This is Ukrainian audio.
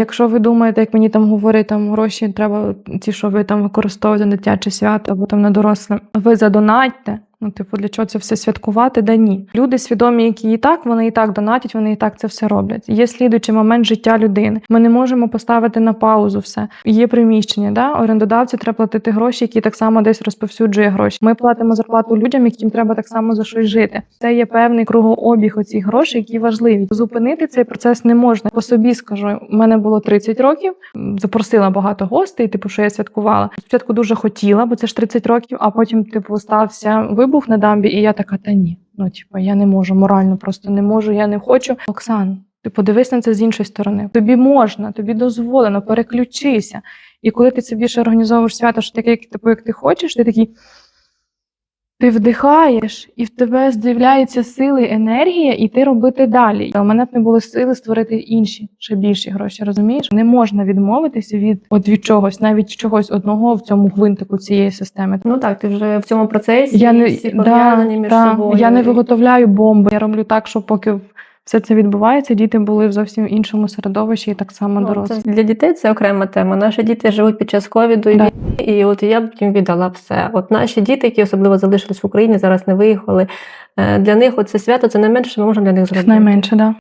Якщо ви думаєте, як мені там говорить, там гроші треба ті, що ви там використовуєте на дитяче свято або там на доросле, ви задонатьте. Ну, типу, для чого це все святкувати? Да ні. Люди свідомі, які і так, вони і так донатять, вони і так це все роблять. Є слідуючий момент життя людини. Ми не можемо поставити на паузу все. Є приміщення, да? орендодавцю треба платити гроші, які так само десь розповсюджує гроші. Ми платимо зарплату людям, яким треба так само за щось жити. Це є певний кругообіг оцих грошей, які важливі. Зупинити цей процес не можна. По собі скажу, у мене було 30 років. Запросила багато гостей, типу, що я святкувала. Спочатку дуже хотіла, бо це ж 30 років, а потім, типу, стався вибух на дамбі, і я така, та ні. Ну, типу, я не можу, морально просто не можу, я не хочу. Оксан, ти подивись на це з іншої сторони. Тобі можна, тобі дозволено, переключися. І коли ти це більше організовуєш свято, що таке, як, типу, як ти хочеш, ти такий. Ти вдихаєш, і в тебе з'являються сили, енергія, і ти робити далі. У мене б не було сили створити інші, ще більші гроші. Розумієш? Не можна відмовитися від от від чогось, навіть чогось одного в цьому гвинтику цієї системи. Ну так, ти вже в цьому процесі Я не, всі да, між да, собою. я не виготовляю бомби. Я роблю так, що поки все це відбувається, діти були в зовсім іншому середовищі і так само Ну, дорослі. це для дітей це окрема тема. Наші діти живуть під час ковіду і Да. і от я б їм віддала все. От наші діти, які особливо залишились в Україні, зараз не виїхали. е, Для них це свято це найменше, що ми можемо для них зробити. Найменше, да.